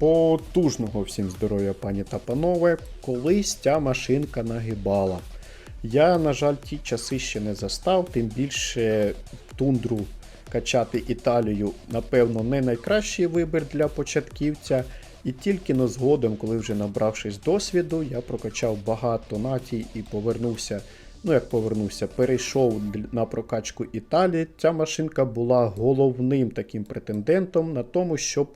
Потужного всім здоров'я, пані та панове. Колись ця машинка нагибала. Я, на жаль, ті часи ще не застав, тим більше тундру качати Італію, напевно, не найкращий вибір для початківця. І тільки но згодом, коли вже набравшись досвіду, я прокачав багато натій і повернувся. Ну, як повернувся, перейшов на прокачку Італії. Ця машинка була головним таким претендентом на тому, щоб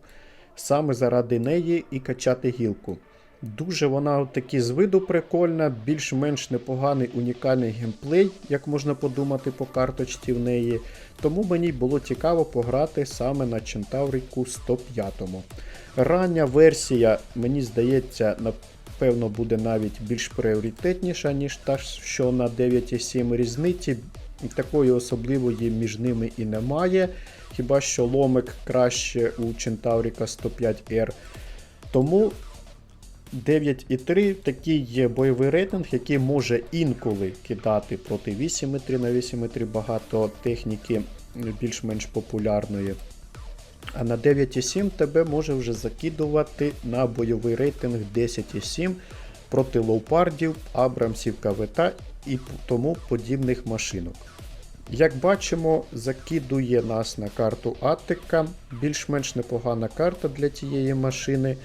саме заради неї і качати гілку. Дуже вона такі з виду прикольна, більш-менш непоганий унікальний геймплей, як можна подумати по карточці в неї. Тому мені було цікаво пограти саме на Чентаврику 105. Рання версія, мені здається, напевно, буде навіть більш пріоритетніша, ніж та, що на 9.7 різниці. Такої особливої між ними і немає. Хіба що ломик краще у Чентавріка 105R. Тому 9,3 такий є бойовий рейтинг, який може інколи кидати проти 8,3 на 8,3 багато техніки більш-менш популярної. А на 9,7 тебе може вже закидувати на бойовий рейтинг 10,7 проти лоупардів, абрамсів КВТ і тому подібних машинок. Як бачимо, закидує нас на карту Аттика, більш-менш непогана карта для цієї машини.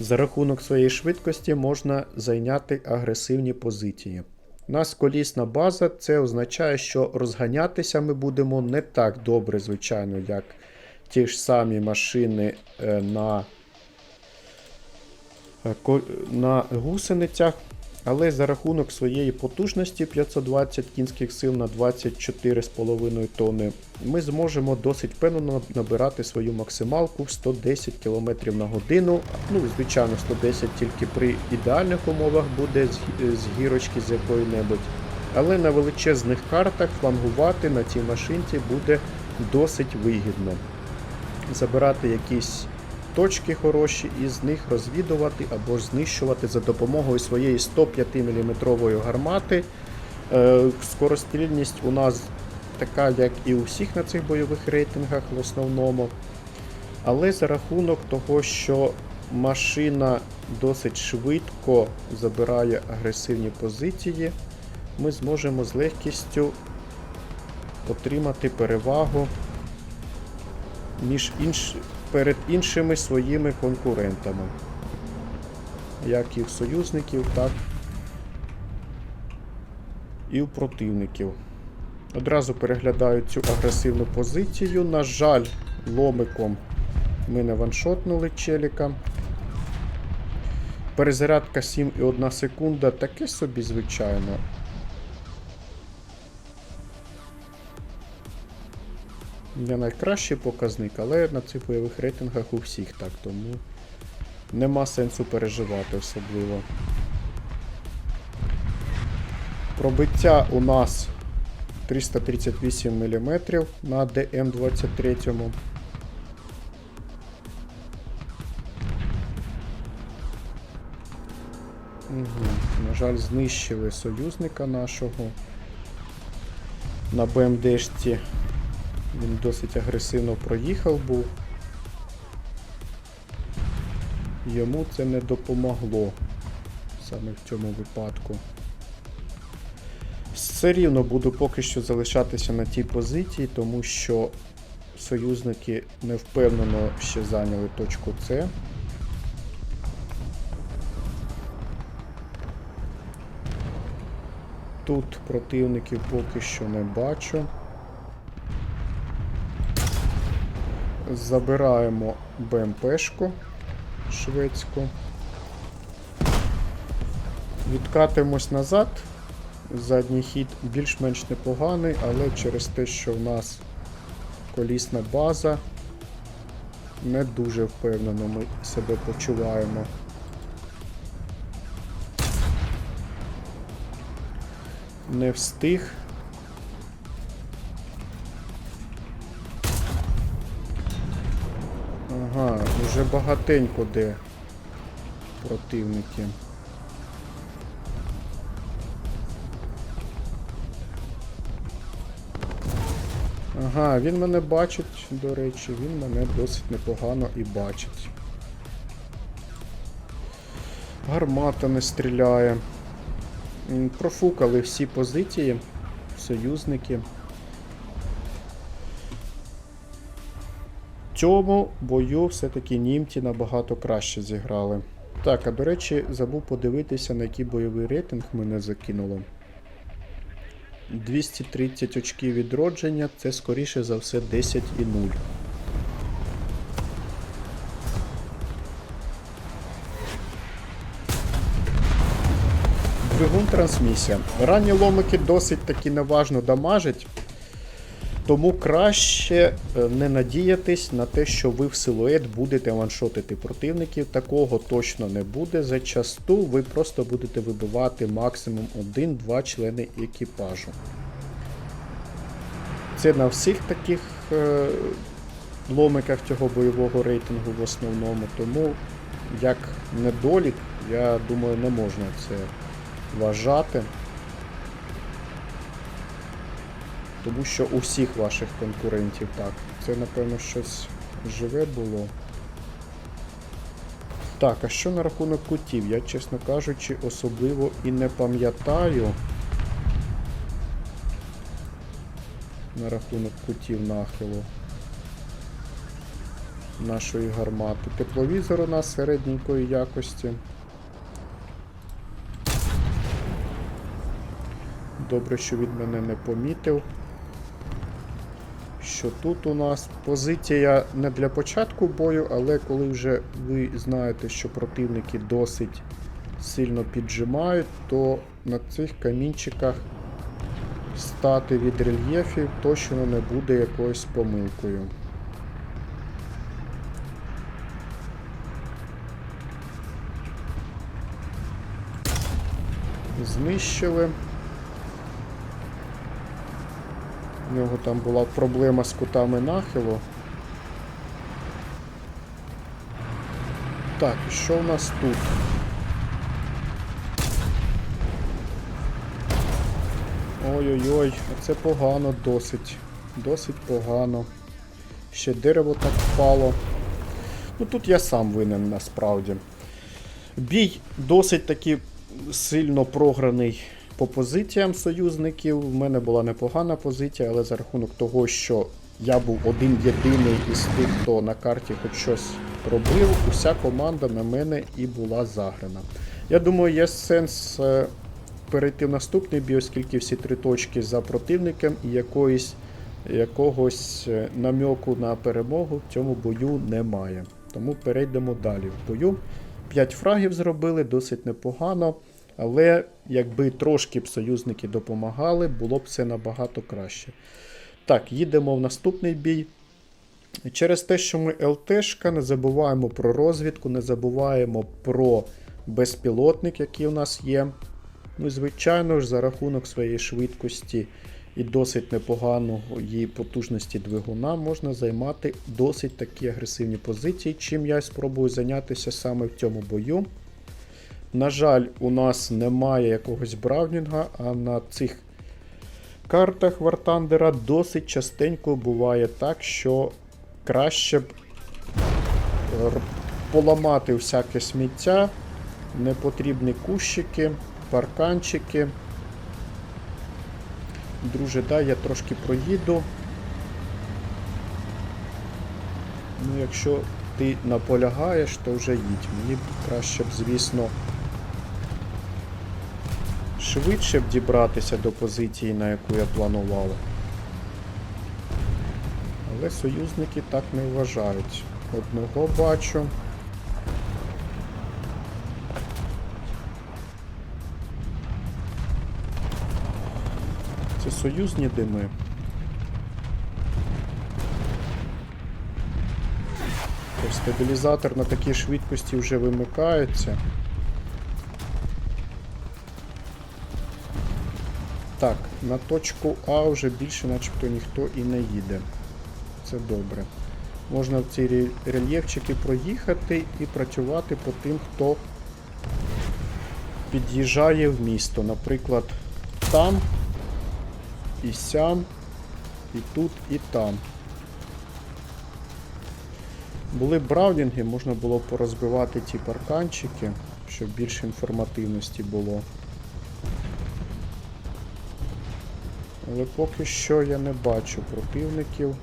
За рахунок своєї швидкості можна зайняти агресивні позиції. У нас колісна база, це означає, що розганятися ми будемо не так добре, звичайно, як ті ж самі машини е, на, е, на гусеницях. Але за рахунок своєї потужності 520 кінських сил на 24,5 тонни ми зможемо досить впевнено набирати свою максималку в 110 км на годину. Ну, звичайно, 110 тільки при ідеальних умовах буде з гірочки з якої-небудь. Але на величезних картах флангувати на цій машинці буде досить вигідно. Забирати якісь точки хороші і з них розвідувати або ж знищувати за допомогою своєї 105 мм гармати. Е, Скорострільність у нас така, як і у всіх на цих бойових рейтингах в основному. Але за рахунок того, що машина досить швидко забирає агресивні позиції, ми зможемо з легкістю отримати перевагу між інш... перед іншими своїми конкурентами. Як і в союзників, так і у противників. Одразу переглядаю цю агресивну позицію. На жаль, ломиком ми не ваншотнули челіка. Перезарядка 7,1 секунда, таке собі, звичайно. Не найкращий показник, але на цих бойових рейтингах у всіх так, тому нема сенсу переживати особливо. Пробиття у нас 338 мм на ДМ23. Угу. На жаль, знищили союзника нашого на БМДшці. Він досить агресивно проїхав був. Йому це не допомогло саме в цьому випадку. Все рівно буду поки що залишатися на тій позиції, тому що союзники невпевнено ще зайняли точку С. Тут противників поки що не бачу. Забираємо БМПшку шведську. Відкатимось назад. Задній хід більш-менш непоганий, але через те, що в нас колісна база, не дуже впевнено ми себе почуваємо. Не встиг. Ага, вже багатенько де противники. Ага, він мене бачить, до речі, він мене досить непогано і бачить. Гармата не стріляє. Профукали всі позиції. Союзники. Цьому бою все-таки німці набагато краще зіграли. Так, а до речі, забув подивитися, на який бойовий рейтинг мене закинуло. 230 очків відродження, це скоріше за все 10 і 0. Двигун трансмісія. Ранні ломики досить таки неважно дамажать, тому краще е, не надіятись на те, що ви в силует будете ваншотити противників. Такого точно не буде. Зачасту ви просто будете вибивати максимум 1-2 члени екіпажу. Це на всіх таких е, ломиках цього бойового рейтингу в основному. Тому, як недолік, я думаю, не можна це вважати. Тому що у всіх ваших конкурентів так. Це, напевно, щось живе було. Так, а що на рахунок кутів? Я, чесно кажучи, особливо і не пам'ятаю. На рахунок кутів нахилу нашої гармати. Тепловізор у нас середненької якості. Добре, що він мене не помітив. Що тут у нас позиція не для початку бою, але коли вже ви знаєте, що противники досить сильно піджимають, то на цих камінчиках стати від рельєфів точно не буде якоюсь помилкою. Знищили. У нього там була проблема з кутами нахилу. Так, і що у нас тут? Ой-ой-ой, це погано досить. Досить погано. Ще дерево так впало. Ну тут я сам винен насправді. Бій досить таки сильно програний по позиціям союзників. В мене була непогана позиція, але за рахунок того, що я був один єдиний із тих, хто на карті хоч щось робив, уся команда на мене і була заграна. Я думаю, є сенс е, перейти в наступний бій, оскільки всі три точки за противником і якоїсь, якогось е, намьоку на перемогу в цьому бою немає. Тому перейдемо далі в бою. 5 фрагів зробили, досить непогано. Але якби трошки б союзники допомагали, було б все набагато краще. Так, їдемо в наступний бій. Через те, що ми ЛТшка, не забуваємо про розвідку, не забуваємо про безпілотник, який у нас є. Ну, і, звичайно ж, за рахунок своєї швидкості і досить непоганої потужності двигуна можна займати досить такі агресивні позиції, чим я спробую зайнятися саме в цьому бою. На жаль, у нас немає якогось браунінга, а на цих картах Вартандера досить частенько буває так, що краще б поламати всяке сміття, непотрібні кущики, парканчики. Друже, дай я трошки проїду. Ну, якщо ти наполягаєш, то вже їдь. Мені б краще б, звісно, швидше б дібратися до позиції, на яку я планував. Але союзники так не вважають. Одного бачу. Це союзні дими. Стабілізатор на такій швидкості вже вимикається. Так, на точку А вже більше начебто ніхто і не їде. Це добре. Можна в ці рельєфчики проїхати і працювати по тим, хто під'їжджає в місто. Наприклад, там, і сям, і тут, і там. Були б браунінги, можна було порозбивати ті парканчики, щоб більше інформативності було. Але поки що я не бачу противників.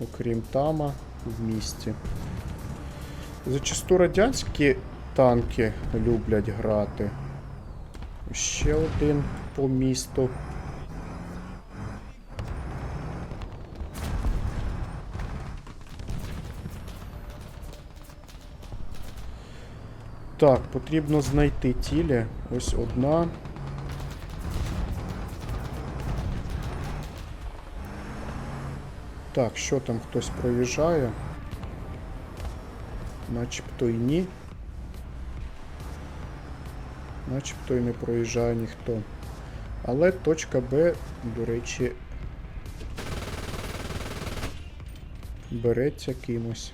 Окрім тама в місті. Зачасту радянські танки люблять грати. Ще один по місту. Так, потрібно знайти тілі. Ось одна. Так, що там хтось проїжджає? Начебто і ні. Начебто і не проїжджає ніхто. Але точка Б, до речі, береться кимось.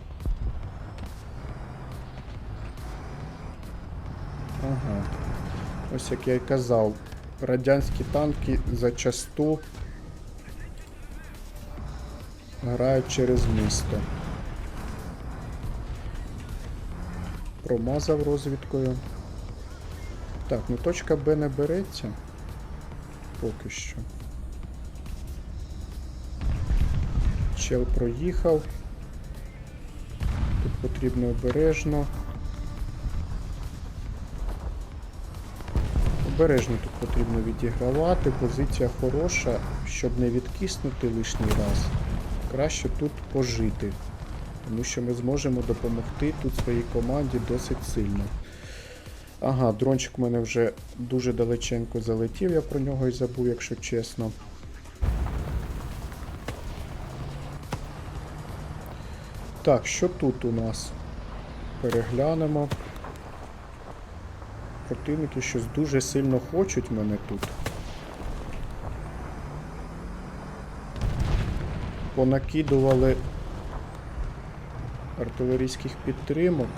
Ага. Ось як я і казав, радянські танки зачасту грають через місто. Промазав розвідкою. Так, ну точка Б не береться. Поки що. Чел проїхав. Тут потрібно обережно. Обережно тут потрібно відігравати. Позиція хороша, щоб не відкиснути лишній раз. Краще тут пожити. Тому що ми зможемо допомогти тут своїй команді досить сильно. Ага, дрончик у мене вже дуже далеченько залетів, я про нього і забув, якщо чесно. Так, що тут у нас? Переглянемо. Противники щось дуже сильно хочуть мене тут. Понакидували артилерійських підтримок.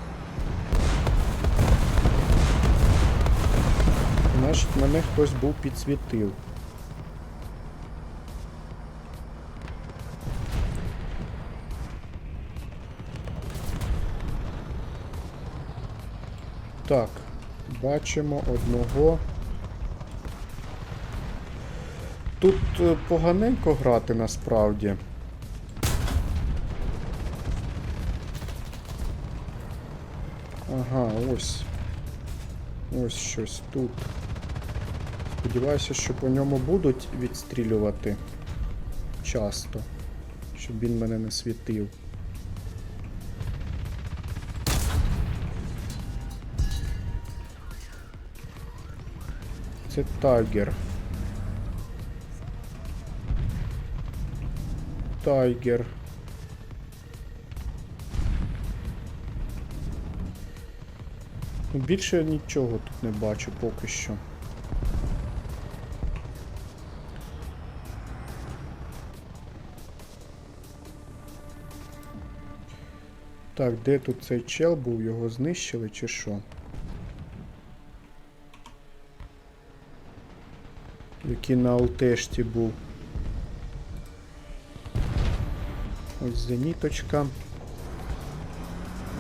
Значить, мене хтось був підсвітив. Так, бачимо одного. Тут е, поганенько грати насправді. Ага, ось. Ось щось тут. Сподіваюся, що по ньому будуть відстрілювати часто, щоб він мене не світив. Це тайгер. Тайгер. Більше я нічого тут не бачу поки що. Так, де тут цей чел був? Його знищили чи що? Який на алтешті був. Ось зеніточка.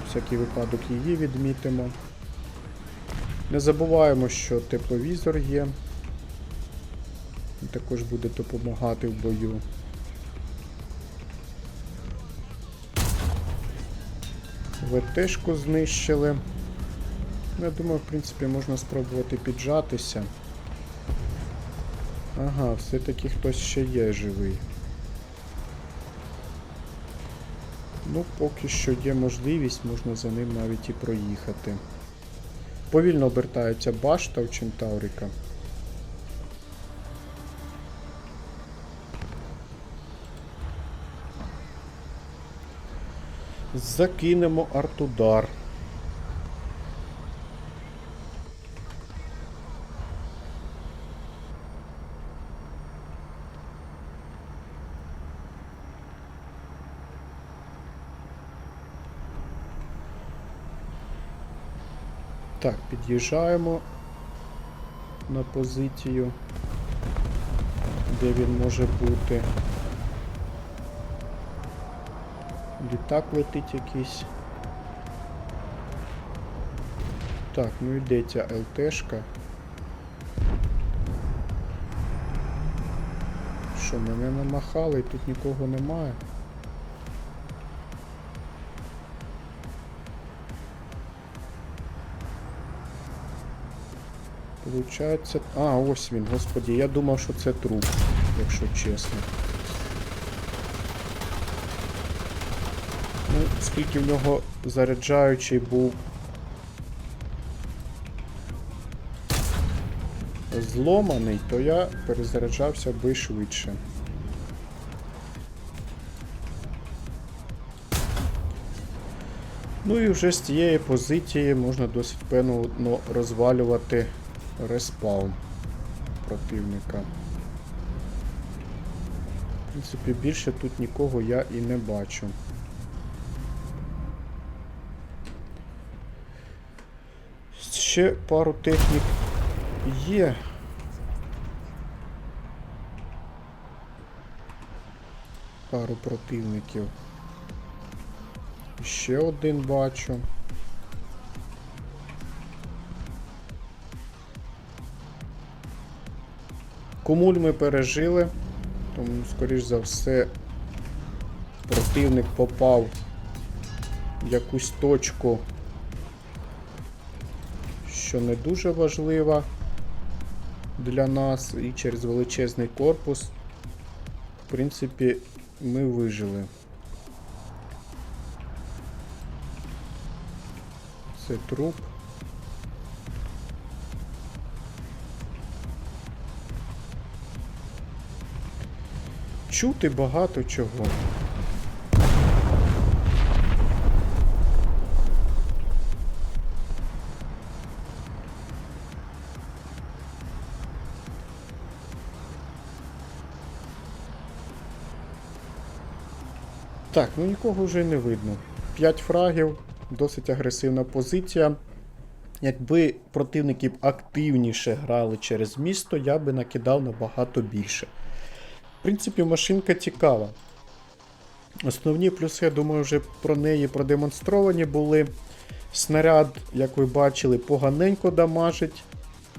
Всякий випадок її відмітимо. Не забуваємо, що тепловізор є. Він також буде допомагати в бою. ВТшку знищили. Ну, Я думаю, в принципі, можна спробувати піджатися. Ага, все-таки хтось ще є живий. Ну, поки що є можливість, можна за ним навіть і проїхати. Повільно обертається башта у Чентаврика. Закинемо артудар. Так, під'їжджаємо на позицію, де він може бути. Літак летить якийсь. Так, ну йдеться ЛТшка. Що, мене намахали, тут нікого немає. Получається. А, ось він, господі, я думав, що це труп, якщо чесно. Ну, оскільки в нього заряджаючий був зломаний, то я перезаряджався би швидше. Ну і вже з цієї позиції можна досить певно розвалювати респаун противника. В принципі, більше тут нікого я і не бачу. Ще пару технік є. Пару противників. Ще один бачу. Кумуль ми пережили, тому, скоріш за все, противник попав в якусь точку, що не дуже важлива для нас, і через величезний корпус, в принципі, ми вижили. Це труп. Чути багато чого. Так, ну нікого вже не видно. 5 фрагів, досить агресивна позиція. Якби противники активніше грали через місто, я би накидав набагато більше. В принципі, машинка цікава. Основні плюси, я думаю, вже про неї продемонстровані були. Снаряд, як ви бачили, поганенько дамажить.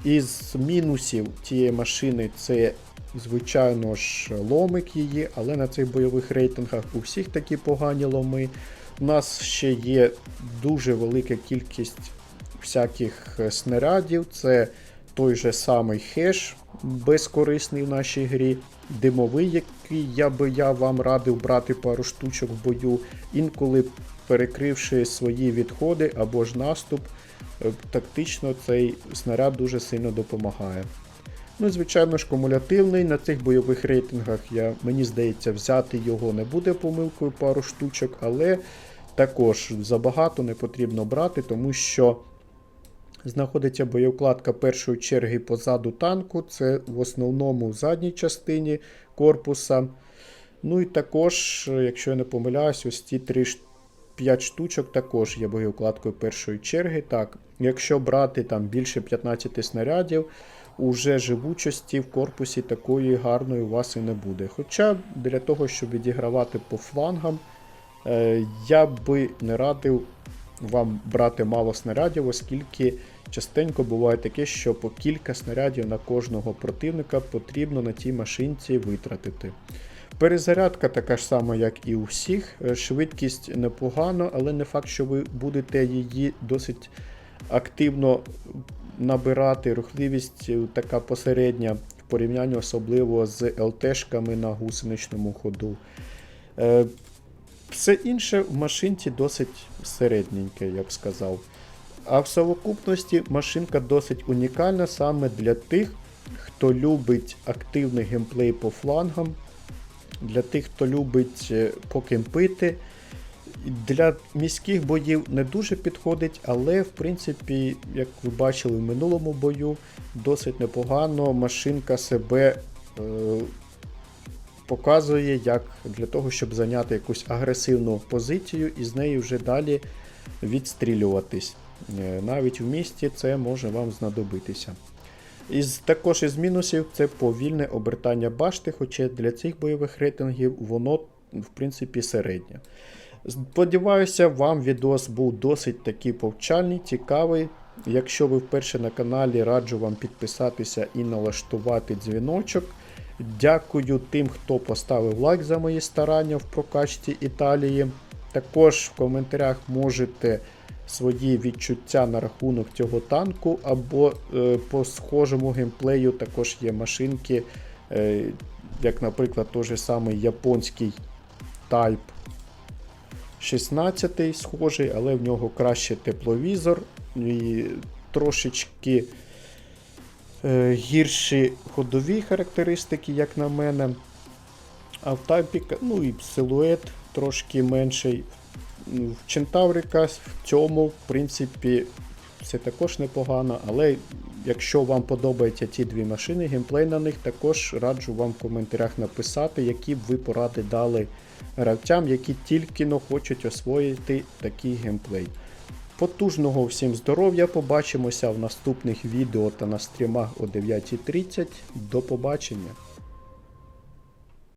Із мінусів цієї машини це, звичайно ж, ломик її, але на цих бойових рейтингах у всіх такі погані ломи. У нас ще є дуже велика кількість всяких снарядів. Це той же самий хеш, безкорисний в нашій грі, димовий, який я би я вам радив брати пару штучок в бою, інколи перекривши свої відходи або ж наступ, е, тактично цей снаряд дуже сильно допомагає. Ну, звичайно ж, кумулятивний. На цих бойових рейтингах я, мені здається, взяти його не буде помилкою пару штучок, але також забагато не потрібно брати, тому що знаходиться боєвкладка першої черги позаду танку, це в основному в задній частині корпуса. Ну і також, якщо я не помиляюсь, ось ці 3 5 штучок також є боєвкладкою першої черги. Так, Якщо брати там більше 15 снарядів, уже живучості в корпусі такої гарної у вас і не буде. Хоча для того, щоб відігравати по флангам, е, я би не радив вам брати мало снарядів, оскільки частенько буває таке, що по кілька снарядів на кожного противника потрібно на тій машинці витратити. Перезарядка така ж сама, як і у всіх. Е, Швидкість непогано, але не факт, що ви будете її досить активно набирати. Рухливість е, така посередня в порівнянні особливо з ЛТшками на гусеничному ходу. Все інше в машинці досить середненьке, я б сказав. А в совокупності машинка досить унікальна саме для тих, хто любить активний геймплей по флангам, для тих, хто любить е, покемпити. Для міських боїв не дуже підходить, але в принципі, як ви бачили в минулому бою, досить непогано машинка себе е, показує як для того, щоб зайняти якусь агресивну позицію і з нею вже далі відстрілюватись. Е, навіть в місті це може вам знадобитися. Із, Також із мінусів це повільне обертання башти, хоча для цих бойових рейтингів воно в принципі середнє. Сподіваюся, вам відос був досить такий повчальний, цікавий. Якщо ви вперше на каналі, раджу вам підписатися і налаштувати дзвіночок. Дякую тим, хто поставив лайк за мої старання в прокачці Італії. Також в коментарях можете свої відчуття на рахунок цього танку, або е, по схожому геймплею також є машинки, е, як, наприклад, той же самий японський Type 16 схожий, але в нього краще тепловізор і трошечки гірші ходові характеристики, як на мене. А в Тайпіка, ну і силует трошки менший. Ну, В Чентаврика в цьому, в принципі, все також непогано, але якщо вам подобаються ці дві машини, геймплей на них також раджу вам в коментарях написати, які б ви поради дали гравцям, які тільки но хочуть освоїти такий геймплей. Потужного всім здоров'я! Побачимося в наступних відео та на стрімах о 9.30. До побачення!